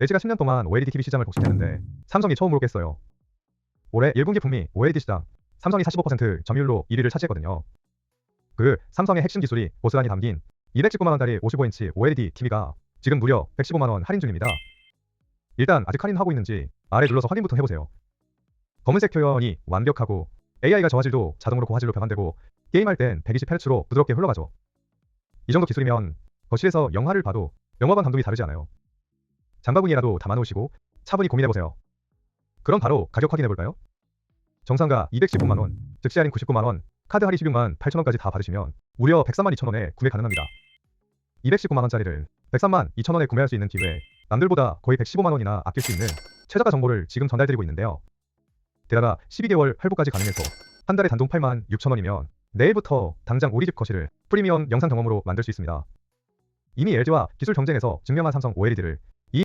LG가 10년 동안 OLED TV 시장을 독식했는데 삼성이 처음으로 깼어요. 올해 1분기 북미 OLED 시장 삼성이 45% 점유율로 1위를 차지했거든요. 그 삼성의 핵심 기술이 고스란히 담긴 219만 원짜리 55인치 OLED TV가 지금 무려 115만 원 할인 중입니다. 일단 아직 할인하고 있는지 아래 눌러서 확인부터 해보세요. 검은색 표현이 완벽하고 AI가 저화질도 자동으로 고화질로 변환되고 게임할 땐 120Hz로 부드럽게 흘러가죠. 이 정도 기술이면 거실에서 영화를 봐도 영화관 감독이 다르지 않아요. 장바구니에라도 담아놓으시고 차분히 고민해보세요. 그럼 바로 가격 확인해볼까요? 정상가 219만 원, 즉시 할인 99만 원, 카드 할인 16만 8천 원까지 다 받으시면 무려 103만 2천 원에 구매 가능합니다. 219만 원짜리를 103만 2천 원에 구매할 수 있는 기회에 남들보다 거의 115만 원이나 아낄 수 있는 최저가 정보를 지금 전달드리고 있는데요. 게다가 12개월 할부까지 가능해서 한 달에 단돈 8만 6천 원이면 내일부터 당장 우리 집 거실을 프리미엄 영상 경험으로 만들 수 있습니다. 이미 LG와 기술 경쟁에서 증명한 삼성 OLED를